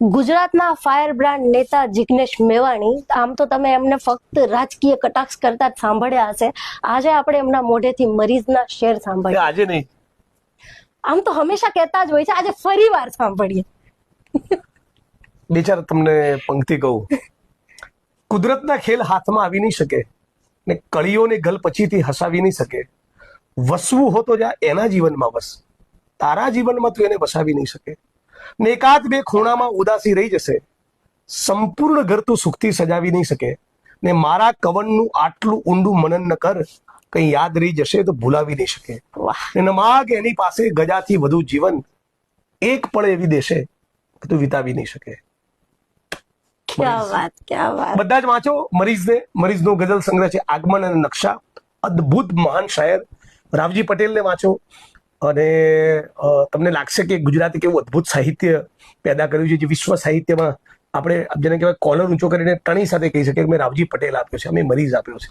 ગુજરાતના fire brand નેતા જિગ્નેશ મેવાણી આમ તો તમે એમને ફક્ત રાજકીય કટાક્ષ કરતા જ સાંભળ્યા હશે. આજે આપણે એમના મોઢેથી મરીઝના શેર સાંભળ્યા આજે નહીં. આમ તો હંમેશા કહેતા જ હોય છે આજે ફરી વાર સાંભળીએ. બિચાર તમને પંક્તિ કહું. કુદરતના ખેલ હાથમાં આવી નહીં શકે ને કળીઓને ગલ પછીથી હસાવી નહીં શકે. વસવું હો તો જા એના જીવનમાં વસ. તારા જીવનમાં તું એને વસાવી નહીં શકે. ને એકાદ બે ખૂણામાં ઉદાસી રહી જશે. સંપૂર્ણ ઘર તું સુખથી સજાવી નહીં શકે. ને મારા કવનનું આટલું ઊંડું મનન ન કર કંઈ યાદ રહી જશે તો ભૂલાવી નહીં શકે. ને માગ એની પાસે ગજાથી વધુ જીવન. એક પળ એવી દેશે કે તું વિતાવી નહીં શકે. બધા જ વાંચો મરીઝને મરીઝનો ગઝલ સંગ્રહ છે આગમન અને નકશા. અદ્ભુત મહાન શાયર. રાવજી પટેલને વાંચો. અને તમને લાગશે કે ગુજરાતે કેવું અદ્ભુત સાહિત્ય પેદા કર્યું છે, જે વિશ્વ સાહિત્યમાં આપણે જેને કહેવાય કોલર ઊંચો કરીને ત્રણેય સાથે કહી શકીએ કે મેં રાવજી પટેલ આપ્યો છે, અમે મરીઝ આપ્યો છે.